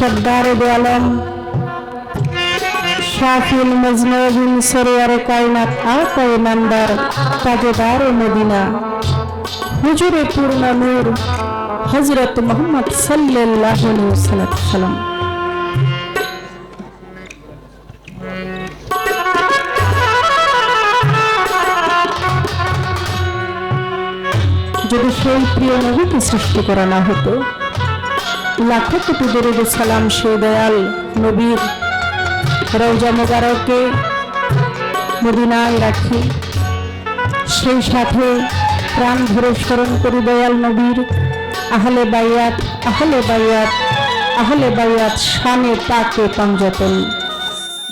সর্দার আলম, শাফিল মজনবিন সরোয়ার কায়নাত আকায় নান্দার তাজেদার মদিনা। হুজুরে পূর্ণ নূর হজরত মোহাম্মদ সাল্লাল্লাহু আলাইহি সাল্লাম যদি সেই প্রিয় নবীকে সৃষ্টি করা না হতো লাখো কোটি দরুদ সালাম সে দয়াল নবীর। রওজা মোবারকে মদিনায় রাখি। সেই সাথে প্রাণ ধরে স্মরণ করি দয়াল নবীর। আহলে বাইয়াত আহলে বাইয়াত আহলে বাইয়াত শানে তাকে পাঞ্জাতন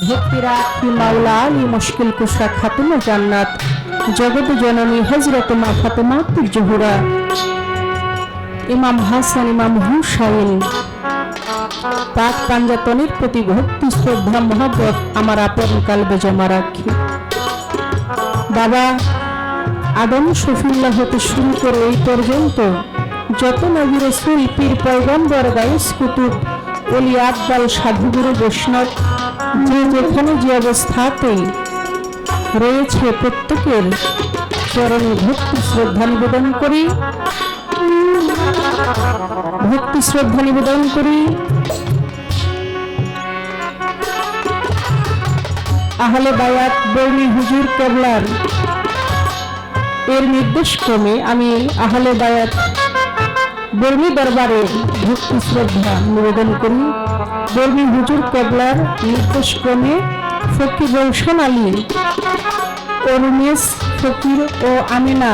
ভক্তিরা কি মাওলা আলী মুশকিল কুশা খাতুন জান্নাত। জগৎ জননী হজরত মা ফাতেমা জহুরা। ইমাম হাসান, ইমাম হুসাইন। পাক পাঞ্জাতনের প্রতি ভক্তি, শ্রদ্ধা, মহাব্বত আমার আপন কালবে জমা রাখি। বাবা, আদম শফিল্লাহ হতে শুরু করে এই পর্যন্ত যত নবী রসুল, পীর পয়গম্বর গাইস কুতুব অলি আব্দাল সাধুগুরু বৈষ্ণব, যে যেখানে যে অবস্থাতেই রয়েছে প্রত্যেকের চরণে ভক্তি, শ্রদ্ধা নিবেদন করি। ভক্তি শ্রদ্ধা নিবেদন করি। আহলে বায়াত বর্ণী হুজুর কেবলার। এর নির্দেশ ক্রমে আমি আহলে বায়াত বর্মী দরবারে ভক্তি শ্রদ্ধা নিবেদন করি। বর্মী হুজুর কেবলার নির্দেশ ক্রমে ফকির রৌশন আলী ও রুমেশ ফকির ও আমিনা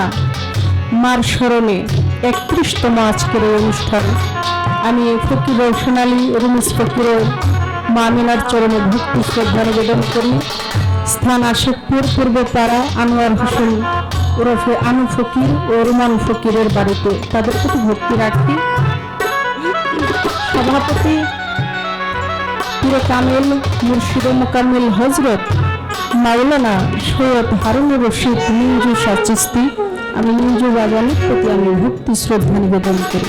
মার স্মরণে একত্রিশতম আজকের এই অনুষ্ঠান। আমি ফকির রুমেশ ফকিরের মা আমিনার চরণে ভক্তি, শ্রদ্ধা নিবেদন করি। স্থান আশেকপুর পূর্বপাড়া আনোয়ার হোসেন ওরফে আনু ফকির ও রুমান ফকিরের বাড়িতে। তাদের প্রতি ভক্তি রাখি। সভাপতি পুরো কামেল, মুর্শিদ মোকামিল হজরত মাওলানা সৈয়দ হারুন রশিদ মিঞ্জু সাচিস্তি। আমি মিঞ্জু বাগানের প্রতি আমি ভক্তি, শ্রদ্ধা নিবেদন করি।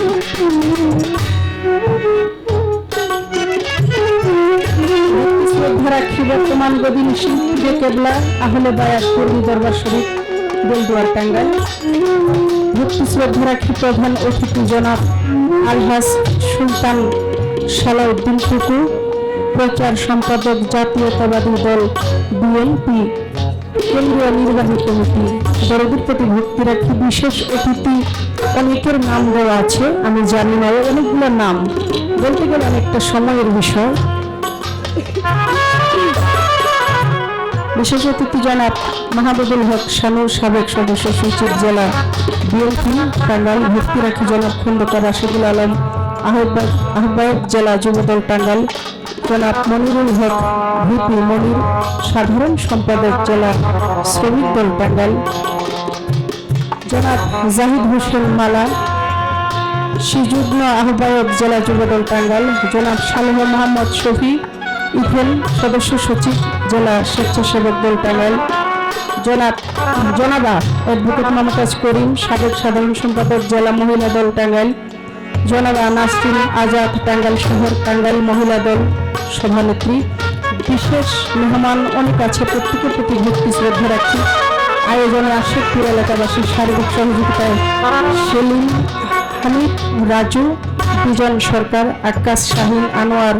শ্রদ্ধা রাখি বর্তমান গদিন শিল্পী কেবলা, আহলে বায়াত পূর্বী দরবার শরীফ, বেলদুয়ার টাঙ্গাইল। ভক্তি, শ্রদ্ধা রাখি প্রধান অতিথি জনাব আলহাস সুলতান সালাউদ্দিন টুকু প্রচার সম্পাদক জাতীয়তাবাদী দল বিএনপি। কেন্দ্রীয় নির্বাহী কমিটি দরদের ভক্তি রাখি বিশেষ অতিথি অনেকের নাম দেওয়া আছে, আমি জানি না, অনেকগুলো নাম। বলতে গেলে অনেকটা সময়ের বিষয়। বিশেষ অতিথি জনাব মাহবুবুল হক সাবেক সদস্য সচিব জেলা বিএনপি, টাঙ্গাইল ভর্তি রাখি জনাব খন্দকার আলম, আহ্বায়ক আহ্বায়ক জেলা যুবদল টাঙ্গাইল জনাব মনিরুল হক, ভিপি মনির, সাধারণ সম্পাদক জেলা শ্রমিক দল টাঙ্গাইল জনাব জাহিদ হোসেন মালা সিযুগ্ম আহ্বায়ক জেলা যুবদল টাঙ্গাইল জনাব সালেহ মোহাম্মদ শফি ইফেল সদস্য সচিব জেলা স্বেচ্ছাসেবক দল টাঙ্গাইল জনাব জনাবা অ্যাডভোকেট মমতাজ করিম, সাবেক সাধারণ সম্পাদক জেলা মহিলা দল টাঙ্গাইল জনাবা নাসরিন আজাদ টাঙ্গাইল শহর টাঙ্গাইল মহিলা দল। সভানেত্রী বিশেষ মেহমান অনেক আছে, প্রত্যেকের প্রতি ভক্তি শ্রদ্ধা রাখি আয়োজনে আশেকপুর এলাকাবাসীর সার্বিক সহযোগিতায় সেলিম, হামিদ, রাজু দুজন সরকার, আকাশ শাহিন, আনোয়ার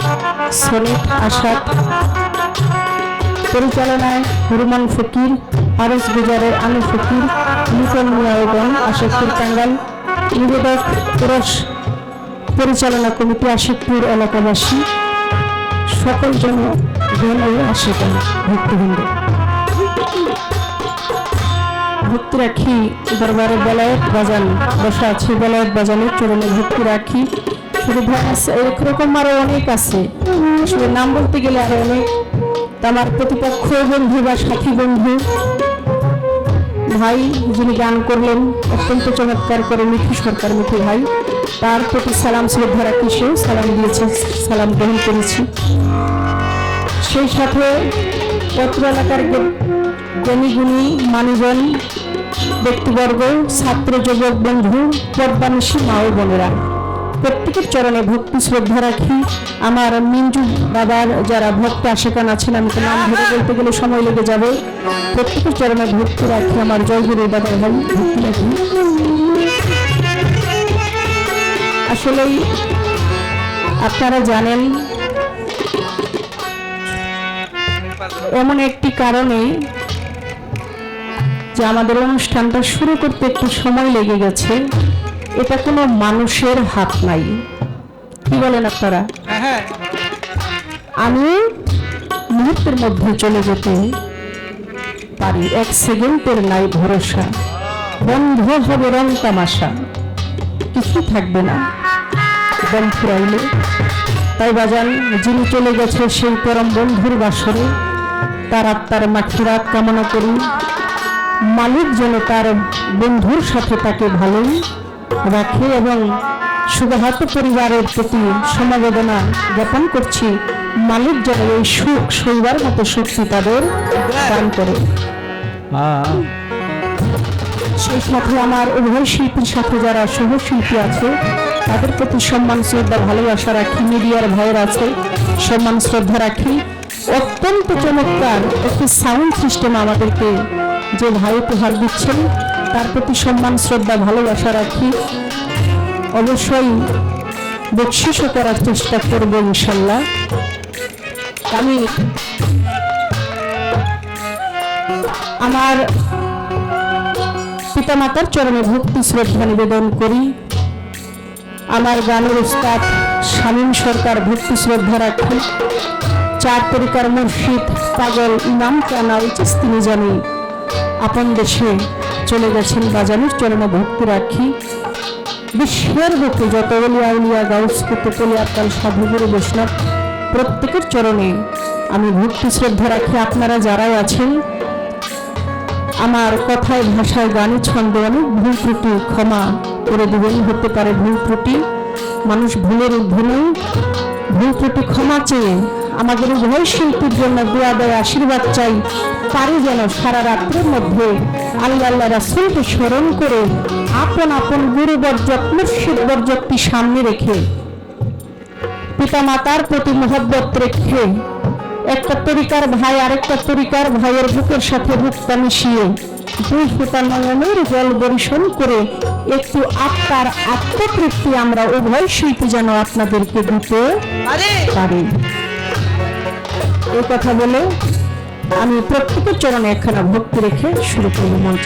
সনিক আসাদ পরিচালনায় হরুমান ফকির, আরস গুজারের আনু ফকির, লিটন মিয়াগন আশেকপুর টাঙ্গাল নিবেদক পুরস পরিচালনা কমিটি আশেকপুর এলাকাবাসী। সকল জন্য রেলওয়ে আশেকান ভক্তবৃন্দ। ভক্তি রাখি, দরবারে বেলায়ত বাজান বসা আছে, বেলায়ত বাজানের চরণে ভক্তি রাখি। শুধু অনেক এরকম আরও অনেক আছে। নাম বলতে গেলে আরও অনেক। আমার প্রতিপক্ষ বন্ধু বা সাথী বন্ধু ভাই, যিনি গান করলেন, অত্যন্ত চমৎকার করে মিঠু সরকার, মিঠু ভাই, তার প্রতি সালাম শ্রদ্ধা রাখি সেও সালাম দিয়েছে, সালাম গ্রহণ করেছি। সেই সাথে পত্র এলাকার জ্ঞ- জ্ঞানীগুণী মানুষজন ব্যক্তিবর্গ ছাত্র যুবক বন্ধু পদ্মানুষী মা ও বোনেরা। প্রত্যেকের চরণে ভক্তি শ্রদ্ধা রাখি। আমার মিঞ্জু বাবার যারা ভক্ত আশেকান আছেন, আমি তো নাম ধরে বলতে গেলে সময় লেগে যাবে। প্রত্যেকের চরণে ভক্তি রাখি, আমার জয়গুরু বাবার ভাই ভক্তি রাখি। আসলেই আপনারা জানেন, এমন একটি কারণে যে আমাদের অনুষ্ঠানটা শুরু করতে একটু সময় লেগে গেছে। এটা কোনো মানুষের হাত নাই। কি বলেন আপনারা? হ্যাঁ। আমি মুহূর্তের মধ্যে চলে যেতে পারি। এক সেকেন্ডের নাই ভরসা। বন্ধ হবে রং তামাশা। কিছু থাকবে না। দম ফুরাইলে। তাই বাজান যিনি চলে গেছে সেই পরম বন্ধুর বাসরে তার আত্মার মাঠিরাত কামনা করি। মালিক যেন তার বন্ধুর সাথে তাকে ভালোই রাখে এবং সুগাহাত পরিবারের প্রতি সমবেদনা জ্ঞাপন করছি। মালিক যেন এই সুখ শৈবার মতো শক্তি তাদের দান করে। সেই সাথে আমার উভয় শিল্পীর সাথে যারা সহশিল্পী আছে তাদের প্রতি সম্মান শ্রদ্ধা ভালোবাসা রাখি মিডিয়ার ভয়ের আছে সম্মান শ্রদ্ধা রাখি। অত্যন্ত চমৎকার একটি সাউন্ড সিস্টেম আমাদেরকে যে ভাই উপহার দিচ্ছেন। তার প্রতি সম্মান, শ্রদ্ধা, ভালোবাসা রাখি। অবশ্যই বকশিসও করার চেষ্টা করব ইনশাল্লাহ। আমি আমার পিতামাতার চরণে ভক্তি, শ্রদ্ধা নিবেদন করি। আমার গানের উস্তাদ শামীম সরকার ভক্তি, শ্রদ্ধা রাখি চার তরিকার মুর্শিদ, পাগল, ইমাম কানা তিনি জানি আপন দেশে চলে গেছেন বাজানোর চরণে ভক্তি রাখি। বিশ্বের বুকে যত অলিয়া উলিয়া গাউস কুতুকলি আকাল সাধুগুরু বৈষ্ণব, প্রত্যেকের চরণে আমি ভক্তি শ্রদ্ধা রাখি। আপনারা যারাই আছেন, আমার কথায়, ভাষায়, গানে ছন্দ অনেক ভুল ত্রুটি ক্ষমা করে দিবেন। হতে পারে ভুল ত্রুটি, মানুষ ভুলের ঊর্ধ্বে ভুল ত্রুটি ক্ষমা চেয়ে আমাদের উভয় শিল্পীর জন্য দোয়া দেয় আশীর্বাদ চাই। পারি যেন সারা রাত্রের মধ্যে আল্লাহ আল্লাহ রাসুলকে স্মরণ করে আপন আপন গুরু বর্জক মুর্শিদ বর্জকটি সামনে রেখে পিতা মাতার প্রতি মহব্বত রেখে একটা তরিকার ভাই আরেকটা তরিকার ভাইয়ের বুকের সাথে বুকটা মিশিয়ে দুই ফোঁটা নয়নের জল বরিশন করে একটু আত্মার আত্মতৃপ্তি আমরা উভয় শিল্পী যেন আপনাদেরকে দিতে পারি। এই কথা বলে আমি প্রত্যেকের চরণে একখানা ভক্তি রেখে শুরু করব মঞ্চ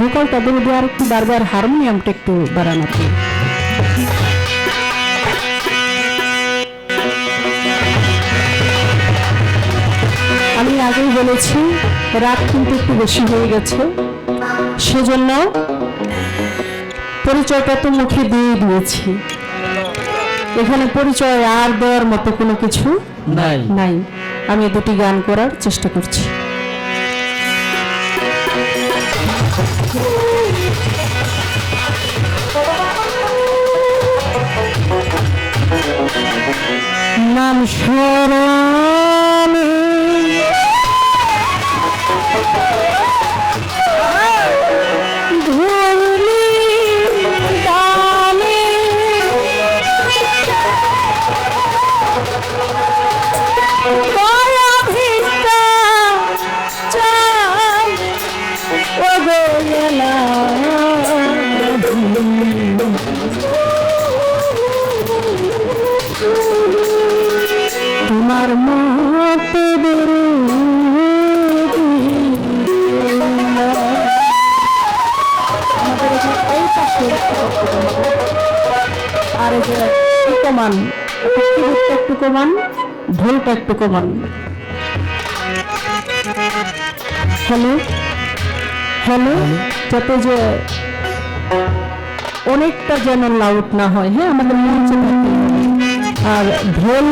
ভোকালটা বলে দিয়ে আরেকটু বারবার হারমোনিয়ামটা একটু বাড়ানোতে আমি আগেই বলেছি রাত কিন্তু একটু বেশি হয়ে গেছে। সেজন্য পরিচয়টা তো মুখে দিয়ে দিয়েছি। এখানে পরিচয় আর দেওয়ার মতো কোনো কিছু নাই। নাই। আমি দুটি গান করার চেষ্টা করছি। নাম স্মরণে কমান একটু কমান ঢোলটা একটু কমান হ্যালো? হ্যালো? যাতে যে অনেকটা যেন লাউড না হয় হ্যাঁ? আমাদের আর ঢোল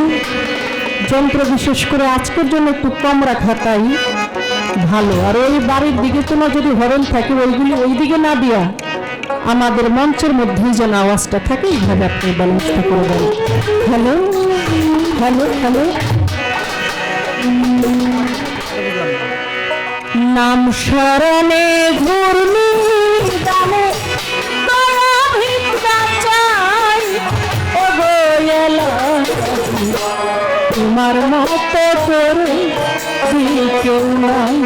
যন্ত্র বিশেষ করে আজকের জন্য একটু কম রাখাটাই ভালো। আর ওই বাড়ির দিকে কোনো যদি হরন থাকে ওইগুলি ওই দিকে না দিয়া আমাদের মঞ্চের মধ্যেই যেন আওয়াজটা থাকে এইভাবে আপনি ব্যালেন্সটা করে দেন হ্যালো? Hello hello? নাম স্মরণে ও গোয়েলা তোমার মতো করে কেউ নাই।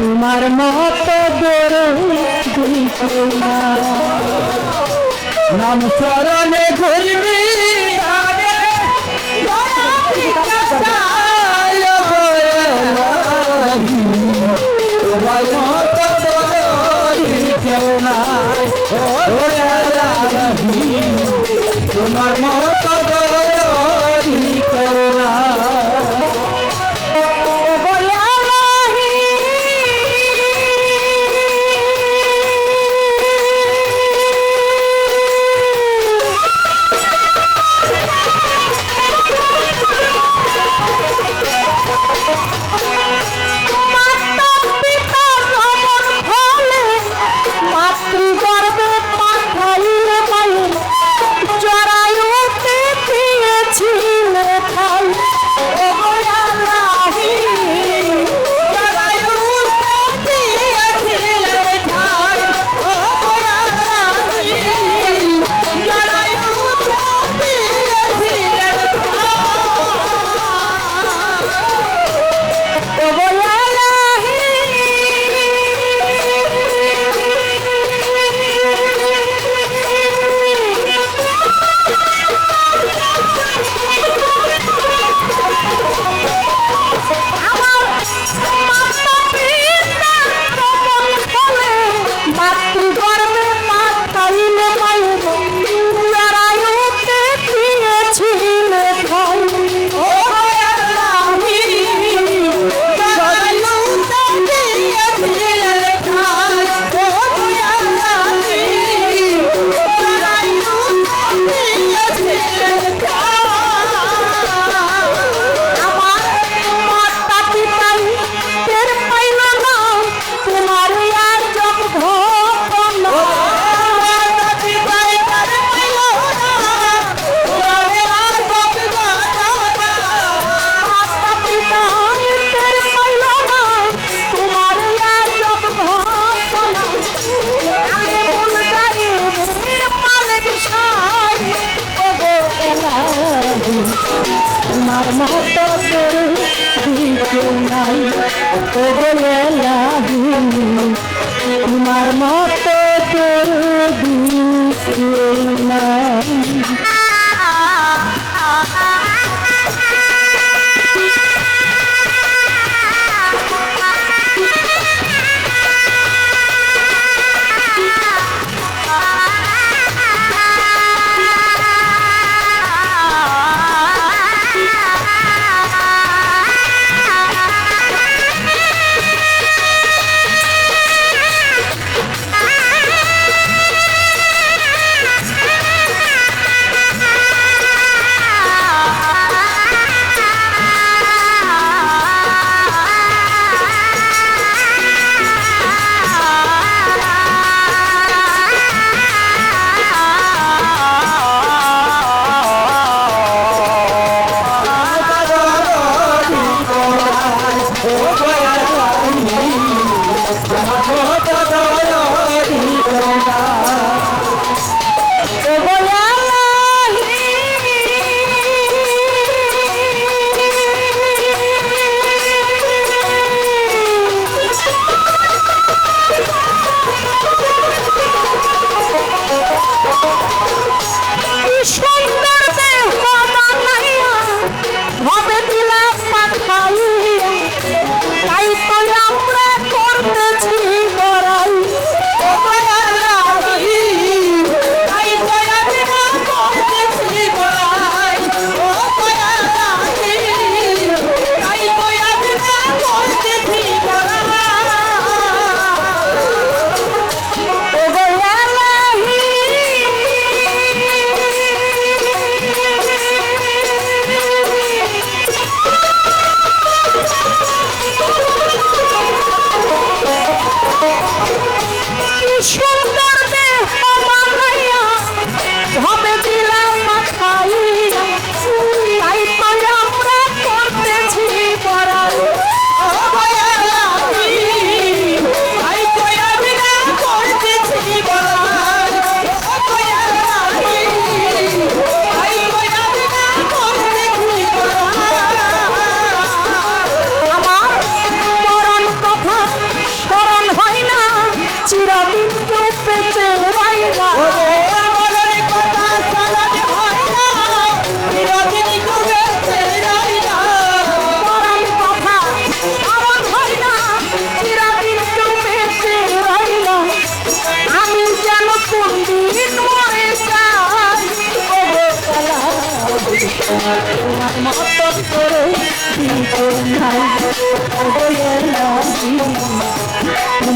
তোমার মতো কেউ নাম চরণে ঘুরবি তোমার মত করুণা তোমার মতো তোর দিকে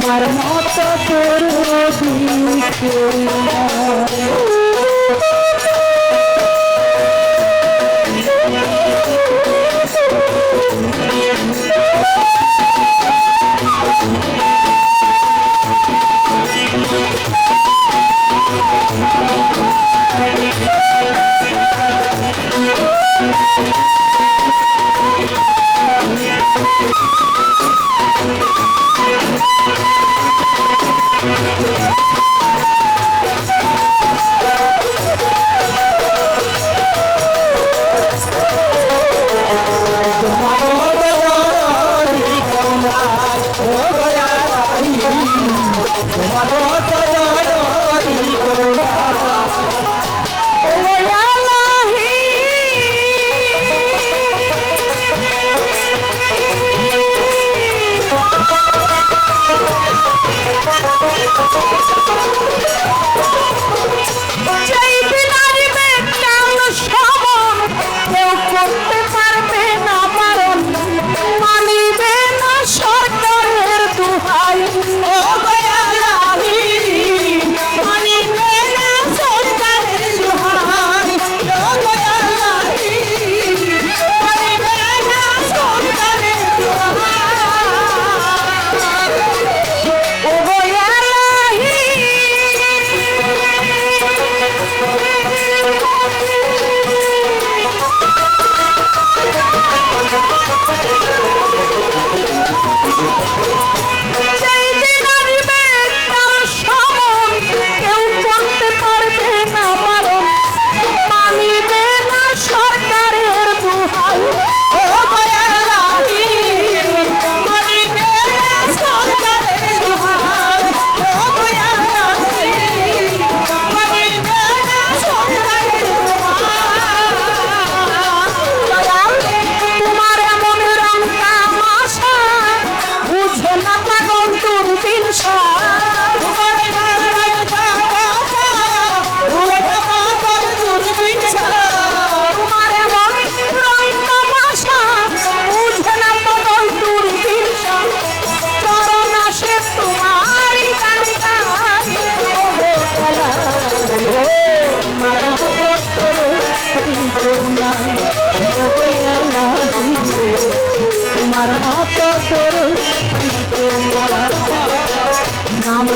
আমার মতো পুরো